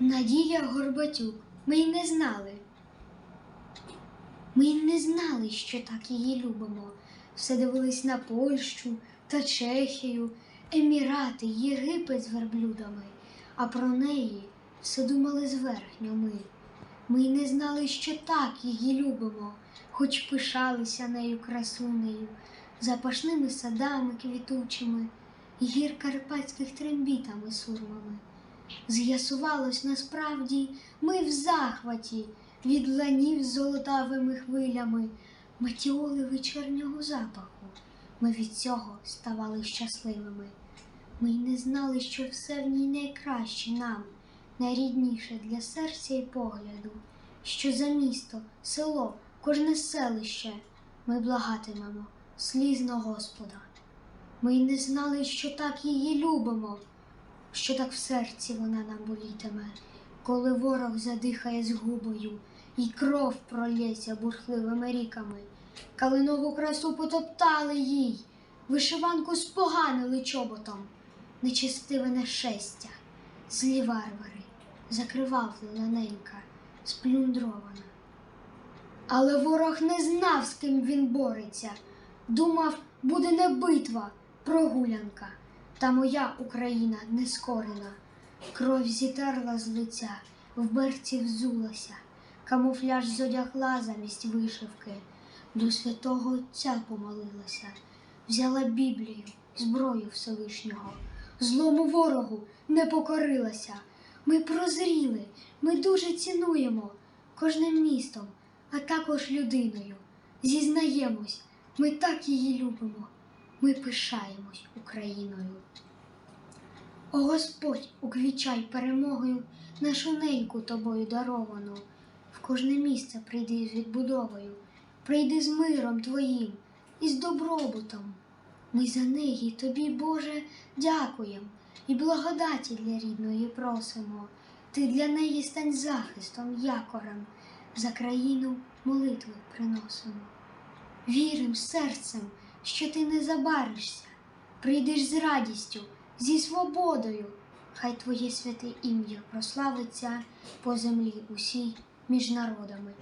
Надія Горбатюк. Ми й не знали. Ми й не знали, що так її любимо. Все дивились на Польщу та Чехію, Емірати, Єгипет з верблюдами, а про неї все думали зверхньо ми. Ми й не знали, що так її любимо, хоч пишалися нею красунею, запашними садами квітучими, гір карпатських трембітами сурмами. З'ясувалось насправді, ми в захваті від ланів золотавими хвилями, матіоли вечірнього запаху. Ми від цього ставали щасливими. Ми й не знали, що все в ній найкраще нам, найрідніше для серця і погляду, що за місто, село, кожне селище ми благатимемо слізно Господа. Ми й не знали, що так її любимо, що так в серці вона нам болітиме, коли ворог задихає згубою, і кров пролється бурхливими ріками. Калинову красу потоптали їй, вишиванку споганили чоботом, нечистиве нашестя, злі варвари, закривавлена ненька, сплюндрована. Але ворог не знав, з ким він бореться, думав, буде не битва, прогулянка. Та моя Україна не скорена, кров зітерла з лиця, в берці взулася, камуфляж зодягла замість вишивки, до святого Отця помолилася, взяла Біблію, зброю Всевишнього, злому ворогу не покорилася. Ми прозріли, ми дуже цінуємо кожним містом, а також людиною. Зізнаємось, ми так її любимо. Ми пишаємось Україною. О Господь, уквічай перемогою нашу неньку тобою даровану. В кожне місце прийди з відбудовою, прийди з миром твоїм і з добробутом. Ми за неї тобі, Боже, дякуємо і благодаті для рідної просимо. Ти для неї стань захистом, якорем, за країну молитви приносимо. Вірим серцем, що ти не забаришся, прийдеш з радістю, зі свободою. Хай твоє святе ім'я прославиться по землі усій між народами.